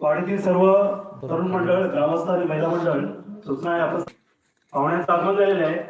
वाडीतील सर्व तरुण मंडळ ग्रामस्थ आणि महिला मंडळ सूचना आहे आपण पाहुण्याचं आगमन झालेले आहे.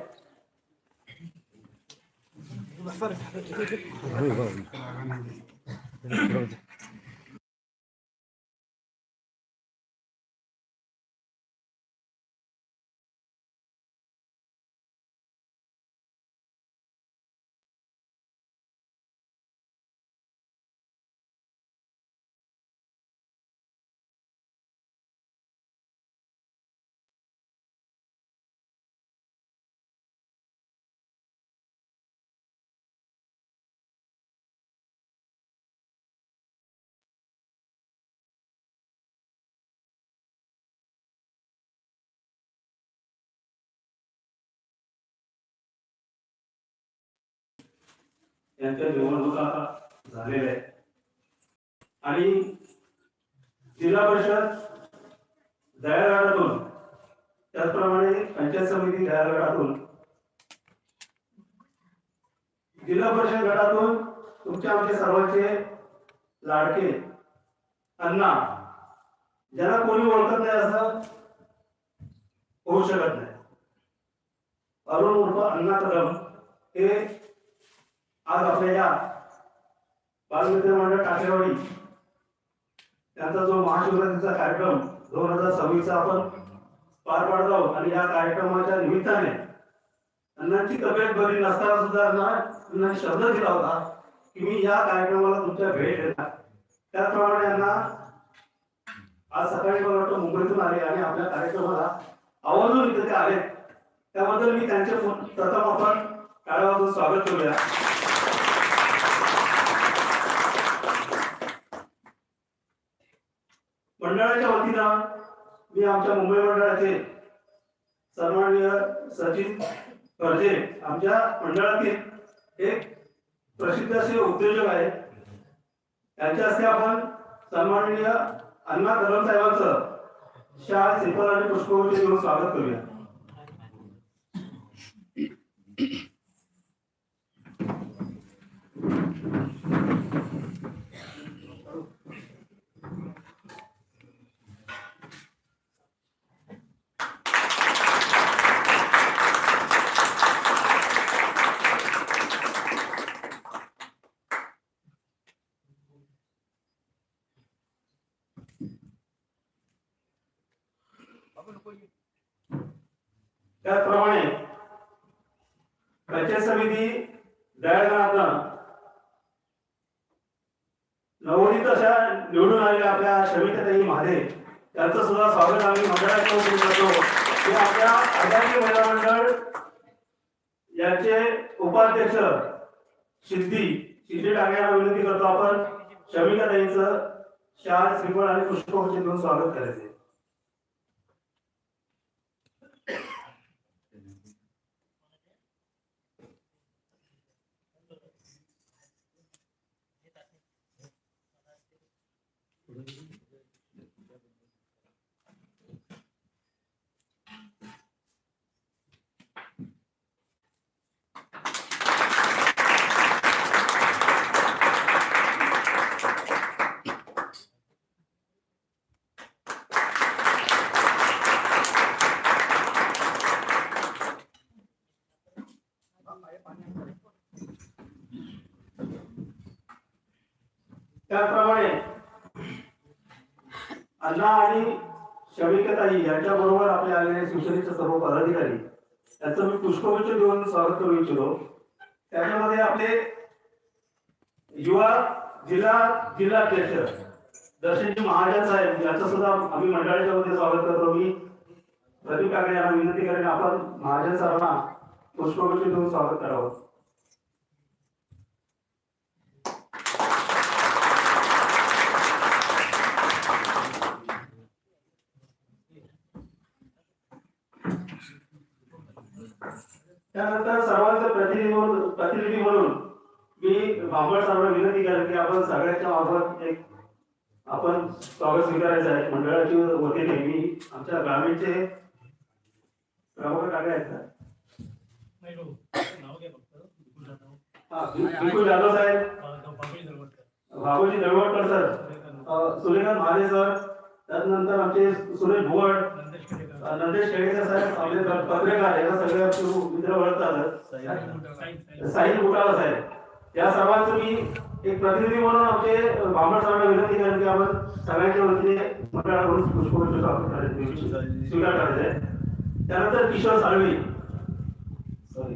यांच्या निवडणुका झालेल्या आहेत. आणि जिल्हा परिषद दयागडातून त्याचप्रमाणे पंचायत समिती दयागडातून जिल्हा परिषद गटातून तुमच्या आमचे सर्वांचे लाडके अण्णा ज्याला कोणी ओळखत नाही असं होऊ शकत नाही. अरुण उर्फ अण्णा कदम हे आज आपल्या या बालमित्र मंडळ काठेवाडी त्यांचा जो महाशिवरात्रीचा कार्यक्रम दोन हजार सव्वीसचा आपण पार पाडत आहोत आणि या कार्यक्रमाच्या निमित्ताने अण्णांची तब्येत बरी नसताना सुद्धा अण्णा शब्द दिला होता की मी या कार्यक्रमाला तुमच्या भेट देणार. त्याचप्रमाणे यांना आज सकाळी मला वाटतं मुंबईतून आले आणि आपल्या कार्यक्रमाला आवर्जून इथे ते आले त्याबद्दल मी त्यांचे प्रथम आपण काळावरून स्वागत करूया मंडळाच्या वतीनं मी आमच्या मुंबई मंडळाचे सन्माननीय सचिन कर्जे आमच्या मंडळातील एक प्रसिद्ध असे उद्योजक आहे त्यांच्या हस्ते आपण सन्माननीय अण्णा कदम साहेबांचं शाळा सिंपल आणि पुष्पवृष्टी देऊन स्वागत करूया त्याचप्रमाणे पंचायत समिती दयागणातनं नवोदित अशा निवडून आलेल्या आपल्या शमिताताई महादेव त्यांचं सुद्धा स्वागत आम्ही मंडळाच्या वतीने करतो हे आपल्या अदानी महिला मंडळ याचे उपाध्यक्ष सिद्धी सिद्धी विनंती करतो आपण शमिका ताईंचं शाळ श्रीफळ आणि पुष्पवृष्टी देऊन स्वागत करायचे त्याचप्रमाणे अण्णा आणि शमिकताई यांच्या बरोबर आपले आलेले शिवसेनेचे सर्व पदाधिकारी यांचं मी पुष्पगुच्छ देऊन स्वागत करू इच्छितो. त्याच्यामध्ये आपले युवा जिल्हा जिल्हाध्यक्ष दर्शनजी महाजन साहेब यांचं सुद्धा आम्ही मंडळाच्या वतीने स्वागत करतो. मी प्रदीप काकडे यांना विनंती करेन आपण महाजन सरांना पुष्पगुच्छ देऊन स्वागत करावं. त्यानंतर सर्वांचं प्रतिनिधी म्हणून प्रतिनिधी म्हणून मी बांबळ साहेबांना विनंती करेन की आपण सगळ्यांच्या मार्फत एक आपण स्वागत स्वीकारायचं आहे. मंडळाची वतीने मी आमच्या ग्रामीणचे प्रभाकर काका आहेत का? जाधव. हा, जाधव साहेब. बाबूजी दळवटकर सर. सूर्यकांत महाले सर. त्यानंतर आमचे सुरेश भुवड. नंदेश केळेकर साहेब आपले पत्रकार याला सगळे आपले मित्र ओळखतात साहिल बुटाळा साहेब. या सर्वांचं मी एक प्रतिनिधी म्हणून आमचे बांबड साहेबांना विनंती करेन की आपण सगळ्यांच्या वतीने मंडळाकडून करायचे. स्वीकार करायचे. आहे. त्यानंतर किशोर साळवी. सॉरी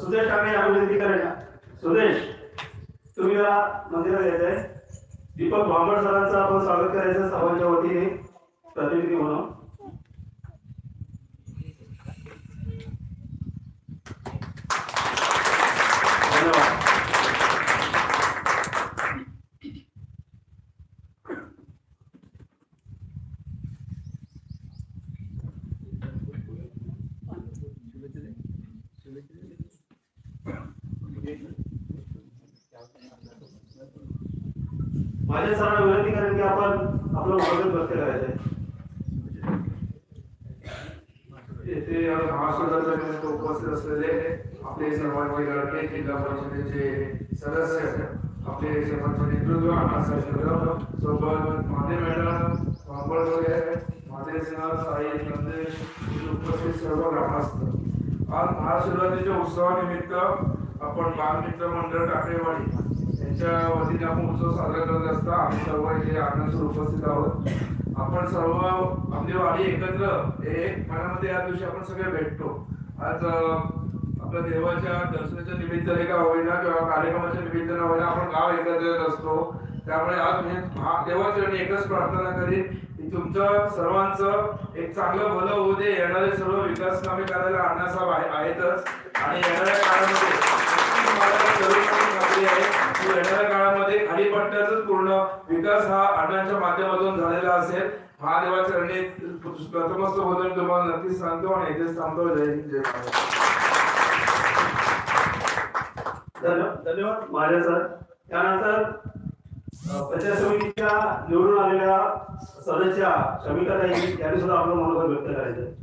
सुदेश ठाकरे यांना विनंती करेन. सुदेश तुम्ही जरा मंदिरात यायचंय. दीपक भांबड सरांचं आपण स्वागत करायचं सर्वांच्या वतीने. प्रतिनिधी म्हणून. माझ्या सरांना विनंती करेन की आपण आपलं मनोरंजन व्यक्त करायचंय येथे महाराष्ट्रात उपस्थित असलेले आपले सर्वांचे लाडके जिल्हा परिषदेचे सदस्य आपले सर्वांचे नेतृत्व अण्णासाहेब सोबत माने मॅडम वांबळ वगैरे माते सिन्हा साई नंदेश उपस्थित सर्व ग्रामस्थ आज महाशिवरात्रीच्या उत्सवानिमित्त आपण बालमित्र मंडळ टाकळेवाडी यांच्या वतीने आपण उत्सव साजरा करत असता आम्ही सर्व इथे आनंद उपस्थित आहोत. आपण सर्व आपली वाडी एकत्र एक मनामध्ये या दिवशी आपण सगळे भेटतो. आज आपल्या देवाच्या दर्शनाच्या निमित्ताने का होईना किंवा कार्यक्रमाच्या निमित्ताने होईना आपण गाव एकत्र येत असतो. त्यामुळे आज मी देवाचरणी एकच प्रार्थना करीन की तुमचं सर्वांचं एक चांगलं भलं होऊ दे. येणारे सर्व विकास कामे करायला अण्णासाहेब आहे आहेतच. आणि येणाऱ्या काळामध्ये येणाऱ्या काळामध्ये खालीपट्ट्याचाच पूर्ण विकास हा अण्णांच्या माध्यमातून झालेला असेल. महादेवाचरणी प्रथमस्त बोलून तुम्हाला नक्कीच सांगतो आणि इथेच थांबतो. जय हिंद जय धन्यवाद धन्यवाद माझ्या सर. त्यानंतर प्रचार समितीच्या निवडून आलेल्या सदस्या शमिका ताई यांनी सुद्धा आपलं मनोगत व्यक्त करायचं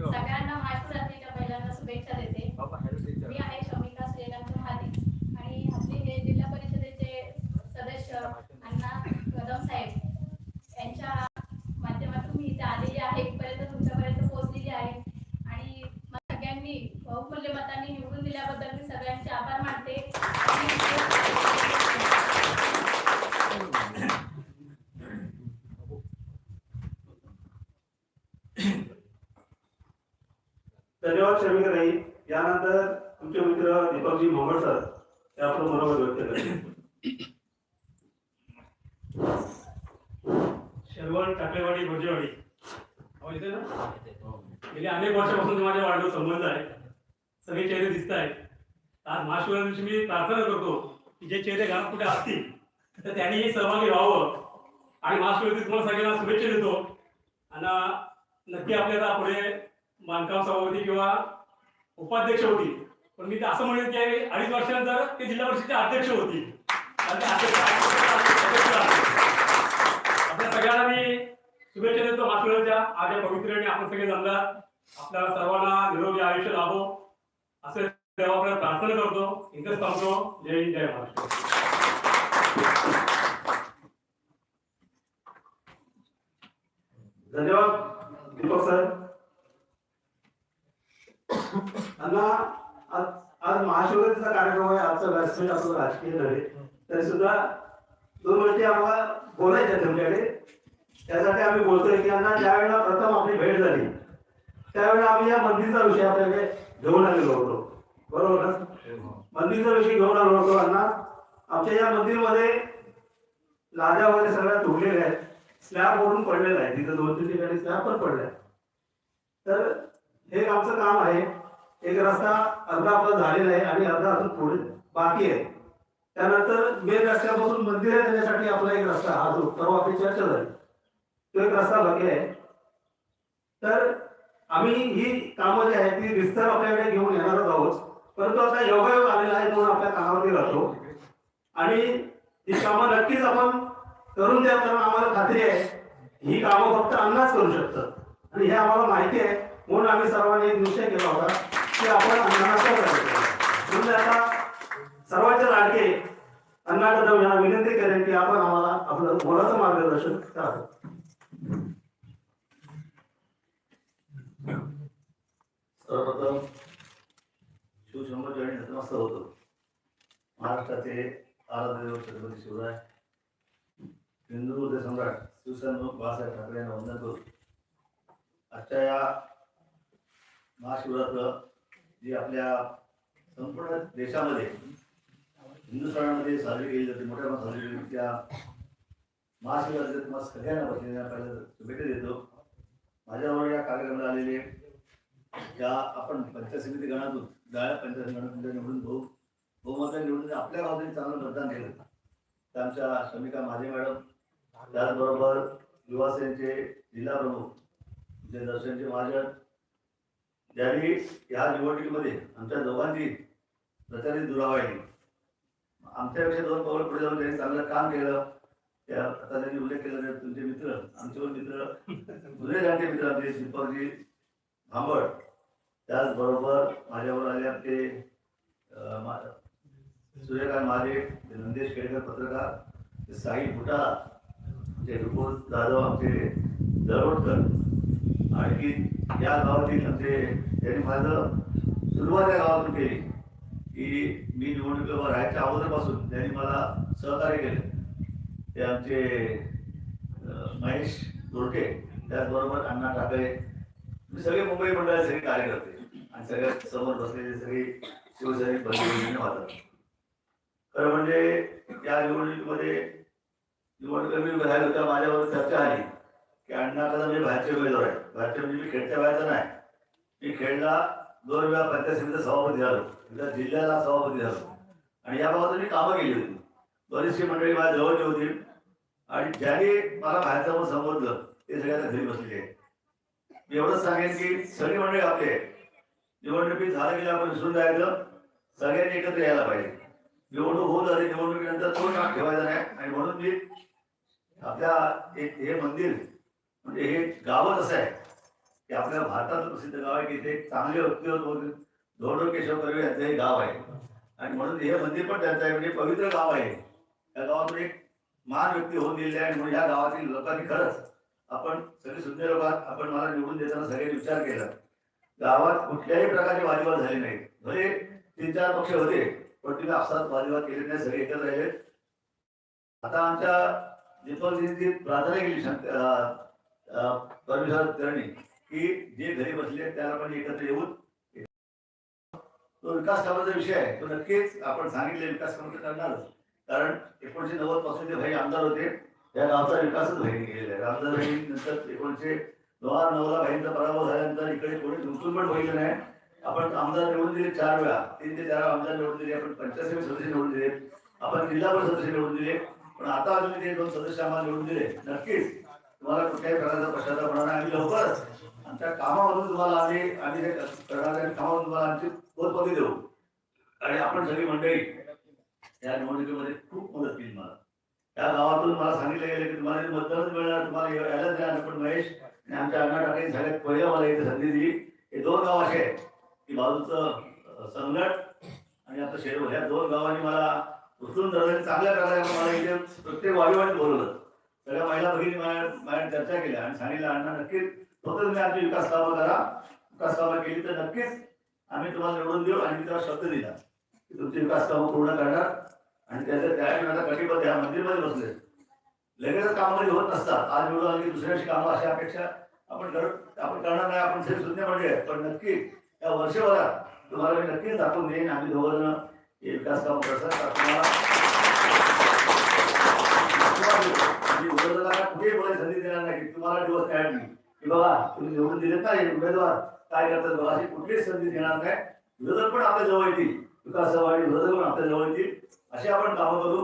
सगळ्यांना महाशिवरात्रीच्या पहिल्यांदा शुभेच्छा देते मी आहे शमिका श्रीकांत महाले आणि आपले हे जिल्हा परिषदेचे सदस्य अण्णा कदम साहेब यांच्या माध्यमातून मी इथे आलेली आहे इथपर्यंत तुमच्यापर्यंत पोहोचलेली आहे आणि मला सगळ्यांनी बहुमूल्य मतांनी निवडून दिल्याबद्दल मी सगळ्यांचे आभार मानते धन्यवाद शमिका ताई यानंतर तुमचे मित्र दीपकजी मोहम्मद सर हे आपलं मनोगत व्यक्त करतील आंबेवाडी भोजेवाडी आवाज येतोय ना गेली अनेक वर्षापासून माझ्या वाढदिवस संबंध आहे सगळे चेहरे दिसत आहेत आज महाशिवरात्र दिवशी मी प्रार्थना करतो की जे चेहरे घरात कुठे असतील तर त्यांनी सहभागी व्हावं आणि महाशिवरात्री तुम्हाला सगळ्यांना शुभेच्छा देतो आणि नक्की आपल्याला पुढे बांधकाम सभापती किंवा उपाध्यक्ष होती. पण मी असं म्हणेन की अडीच वर्षानंतर ते जिल्हा परिषदेचे अध्यक्ष होती आपल्या सगळ्यांना मी शुभेच्छा देतो. महाशिवराच्या आज या पवित्र आणि आपण सगळे जमला. आपल्या सर्वांना निरोगी आयुष्य लाभो. असे देवाकडे प्रार्थना करतो. इथेच थांबतो. जय हिंद जय महाराष्ट्र. धन्यवाद दीपक सर. त्यांना आज आज महाशिवरात्रीचा कार्यक्रम आहे. आजचा व्यासपीठ आपलं राजकीय नव्हे तरी सुद्धा दोन गोष्टी आम्हाला बोलायच्या तुमच्याकडे. त्यासाठी आम्ही बोलतोय की अण्णा ज्यावेळेला प्रथम आपली भेट झाली त्यावेळेला आम्ही या मंदिरचा विषय आपल्याकडे घेऊन आलेलो होतो. बरोबर ना? मंदिरचा विषय घेऊन आलो होतो अण्णा. आमच्या या मंदिरमध्ये लाद्या वगैरे सगळ्या तुटलेल्या आहेत. स्लॅब वरून पडलेला आहे. तिथं दोन तीन ठिकाणी स्लॅब पण पडलाय तर हे आमचं काम आहे. एक रस्ता अर्धा आपला झालेला आहे आणि अर्धा अजून पुढे बाकी आहे. त्यानंतर मेन रस्त्यापासून मंदिर येण्यासाठी आपला एक रस्ता हा जो परवा आपली चर्चा झाली तो एक रस्ता बाकी आहे. तर आम्ही ही कामं जी आहेत ती विस्तार आपल्याकडे घेऊन येणारच आहोत. परंतु आता योगायोग आलेला आहे म्हणून आपल्या कामावरती राहतो. आणि ही कामं नक्कीच आपण करून द्या कारण आम्हाला खात्री आहे ही कामं फक्त अन्नाच करू शकतात. आणि हे आम्हाला माहिती आहे म्हणून आम्ही सर्वांनी एक निश्चय केला होता. की आपण अन्नाचा करायचं म्हणजे आता सर्वांचे लाडके अण्णा कदम यांना विनंती करेन की आपण आम्हाला आपलं मोलाचं मार्गदर्शन करावं सर्वप्रथम शिवशंभर जयंती नतमस्त होतो. महाराष्ट्राचे आराध्य छत्रपती शिवराय हिंदू हृदय सम्राट शिवसेना बाळासाहेब ठाकरे यांना वंदन करू आजच्या या महाशिवरात्र जी आपल्या संपूर्ण देशामध्ये हिंदुस्थानामध्ये साजरी केली जाते मोठ्या प्रमाणात साजरी केली त्या महाशिवरात्री तुम्हाला सगळ्यांना बसलेल्या पहिल्या शुभेच्छा देतो. माझ्याबरोबर या कार्यक्रमाला आलेले या आपण पंचायत समिती गणातून जाळ्या पंचायत गणातून निवडून भाऊ बहुमताने निवडून आपल्या गावातून चांगलं मतदान केलं. तर आमच्या शमिका माझे मॅडम त्याचबरोबर युवासेनेचे जिल्हा प्रमुख जे दर्शनचे महाजन ज्यांनी ह्या निवडणुकीमध्ये आमच्या दोघांची प्रचारित दुरावाहिली आमच्यापेक्षा दोन पावलं पुढे जाऊन त्यांनी चांगलं काम केलं. त्या आता त्यांनी उल्लेख केला तुमचे मित्र आमचे पण मित्र जुने जाणते मित्र आमचे दीपकजी भांबड. त्याचबरोबर माझ्यावर आले आपले सूर्यकांत महादेव नंदेश केळकर पत्रकार साई फुटाळा ते रुपोज जाधव आमचे दरोडकर आणखी या गावातील म्हणजे त्यांनी माझं सुरुवात या गावातून केली. की मी निवडणुकीवर राहायच्या अगोदरपासून त्यांनी मला सहकार्य केले. ते आमचे महेश दोरटे त्याचबरोबर अण्णा ठाकरे मी सगळे मुंबई मंडळाचे सगळे कार्यकर्ते आणि सगळ्यात समोर बसलेले सगळे शिवसैनिक बंधू वाटत खरं म्हणजे या निवडणुकीमध्ये निवडणुका मी बाहेर होता माझ्यावर चर्चा आली की अण्णा कदा मी बाहेरचे उमेदवार आहे भारतीय म्हणजे मी खेळच्या व्हायचं नाही. मी खेळला दोन वेळा पंचायत समितीचा सभापती झालो. एकदा जिल्ह्याला सभापती झालो. आणि याबाबत मी कामं केली होती. बरीचशी मंडळी माझ्या जवळची होती. आणि ज्यांनी मला बाहेरचं म्हणून संबोधलं ते सगळ्यांना घरी बसलेले मी एवढंच सांगेन की सगळी मंडळी आपले निवडणुकीत झालं की आपण विसरून जायचं. सगळ्यांनी एकत्र यायला पाहिजे. निवडणूक होत आली निवडणुकीनंतर तो नाक ठेवायचा नाही. आणि म्हणून मी आपल्या हे मंदिर म्हणजे हे गावच असं आहे की आपल्या भारतात प्रसिद्ध गाव आहे की इथे एक चांगले व्यक्ती धोंडो केशव कर्वे यांचं हे गाव आहे. आणि म्हणून हे मंदिर पण त्यांचं आहे म्हणजे पवित्र गाव आहे. या गावातून एक महान व्यक्ती होऊन गेलेली आहे आणि म्हणून या गावातील लोकांनी खरंच आपण सगळे सुंदर लोक आपण मला निवडून देताना सगळ्यांनी विचार केला. गावात कुठल्याही प्रकारचे वादविवाद झाले नाहीत भले म्हणजे तीन चार पक्ष होते पण तुम्ही आपसात वादविवाद केले नाही सगळे एकत्र राहिले. आता आमच्या दीपकजींची प्रार्थना केली शंक- परमेश्वर की जे घरी बसले त्याला पण एकत्र येऊन तो विकास कामाचा विषय आहे. तो नक्कीच आपण सांगितले विकास कामाचं करणारच. कारण एकोणीशे नव्वदपासून ते भाई आमदार होते या गावचा विकासच भाईने केलेला आहे. रामदास भाई नंतर एकोणीशे दोन नऊला पराभव झाल्यानंतर इकडे कोणी गुंतून पण बघितलं नाही. आपण आमदार निवडून दिले चार वेळा. तीन ते चार आमदार निवडून दिले. आपण पंचायत सदस्य निवडून दिले. आपण जिल्हा परिषद सदस्य निवडून दिले. पण आता तुम्ही ते दोन सदस्य आम्हाला निवडून दिले. नक्कीच. तुम्हाला कुठल्याही प्रकारचा पश्चाताप होणार नाही. आम्ही लवकरच आमच्या कामामधून तुम्हाला आम्ही आम्ही जे करणाऱ्या कामामधून तुम्हाला आमची पोचपावती देऊ. आणि आपण सगळी मंडळी या निवडणुकीमध्ये खूप मदत केली मला. त्या गावातून मला सांगितलं गेलं की तुम्हाला मतदानच मिळणार तुम्हाला यायलाच नाही पण महेश आणि आमच्या अण्णा टाकळे सगळ्यात पहिलं मला इथे संधी दिली. हे दोन गाव असे की बाजूचं संगट आणि आता शेरवल. ह्या दोन गावांनी मला उचलून धरलं चांगल्या प्रकारे मला इथे प्रत्येक वाडीवाडीत बोलवलं. सगळ्या महिला भगिनी माझ्या चर्चा केल्या आणि सांगितलं अण्णा नक्कीच फक्त तुम्ही आमची विकास कामं करा विकास कामं केली तर नक्कीच आम्ही तुम्हाला निवडून देऊ आणि मी शब्द दिला की तुमची विकास कामं पूर्ण करणार आणि त्याचं त्यावेळी आता कटिबद्ध या मंदिरमध्ये बसले लगेचच कामं होत नसतात आज निवडून आली की दुसऱ्या कामं अशा अपेक्षा आपण करत आपण करणार नाही आपण सगळे म्हणजे पण नक्की या वर्षभरात तुम्हाला मी नक्कीच दाखवून देईन आम्ही दोघं जण हे विकास काम करतात तुम्हाला कुठेही बोलायची संधी देणार नाही की तुम्हाला दिवस नाही की बाबा तुम्ही निवडून दिलेत ना उमेदवार काय करतात बघा अशी कुठलीच संधी देणार नाही. विरोधक पण आपल्या जवळ येतील. विकास आणि विरोधक पण आपल्या जवळ येतील. अशी आपण कामं करू.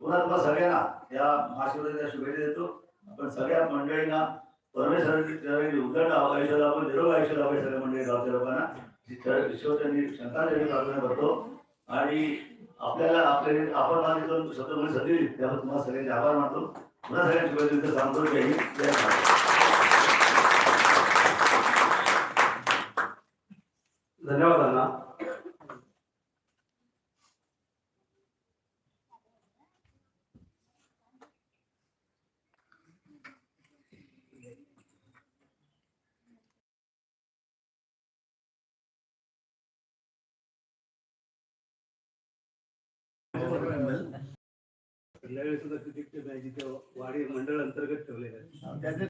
पुन्हा तुम्हाला सगळ्यांना या महाशिवरात्रीच्या शुभेच्छा देतो. आपण सगळ्या मंडळींना परमेश्वरांनी उदंड आयुष्य लाभून निरोग आयुष्य लाभेल सगळ्या मंडळी गावच्या लोकांना ईश्वरांनी शंकराचार्य प्रार्थना करतो. आणि आपल्याला आपले आपण मला दोन शब्द म्हणजे सगळी त्याबद्दल तुम्हाला सगळ्यांचे आभार मानतो. पुन्हा सगळ्यांची शुभेच्छा देतो सांगतो जय हिंद जय महाराष्ट्र धन्यवाद अण्णा वाडी मंडळ अंतर्गत ठेवलेलं आहे. त्याचे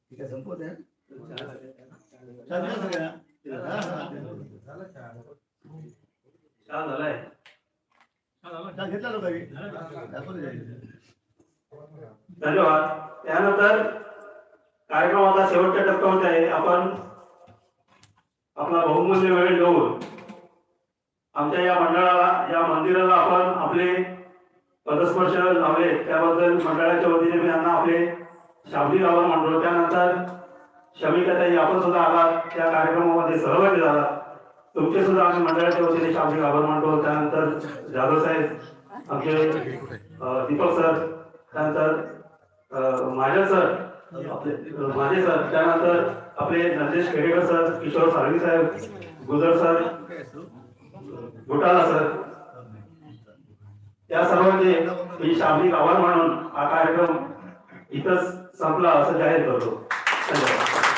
ठीक आहे संपवत आहे चालेल सगळ्यांना हा, हा. चहा झालाय. चहा घेतला धन्यवाद. त्यानंतर कार्यक्रम आता शेवटच्या टप्प्यामध्ये आहे. आपण आपला बहुमूल्य वेळ देऊन आमच्या या मंडळाला या मंदिराला आपण आपले पदस्पर्श लावले. त्याबद्दल मंडळाच्या वतीने मी यांना आपले शाब्दिक आभार मांडलो त्यानंतर शमिकाताई आपण सुद्धा आलात त्या कार्यक्रमामध्ये सहभागी झाला. तुमचे सुद्धा आम्ही मंडळाच्या वतीने शाब्दिक आभार मानतो. त्यानंतर जाधव साहेब आमचे दीपक सर त्यानंतर माझ्या सर माझे सर त्यानंतर आपले नंदेश खेडेकर सर किशोर साळवी साहेब गुजर सर घोटाला सर. त्या सर्वांचे मी शाब्दिक आभार मानून हा कार्यक्रम इथंच संपला असं जाहीर करतो. धन्यवाद.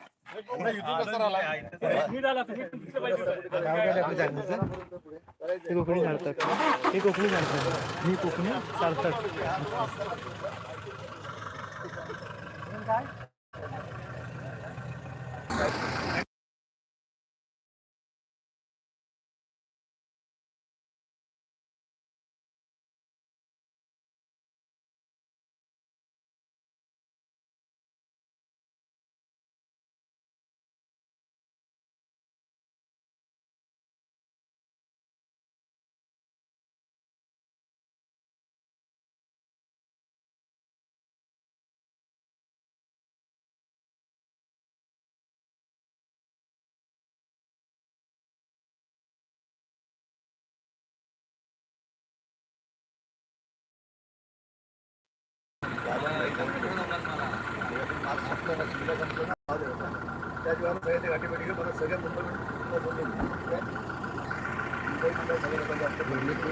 ते कोकणी तुम्ही तुमचं ते कोकणी सार्थक हे कोकणी सार्थक मी कोकणी सार्थक त्याच्यावर पहिले गाठी भेटी परत सगळ्या मुंबई मुंबई सगळ्या लोकांची आमच्या भरली की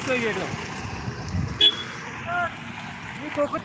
आमच्या मस्त गेट मी कोकण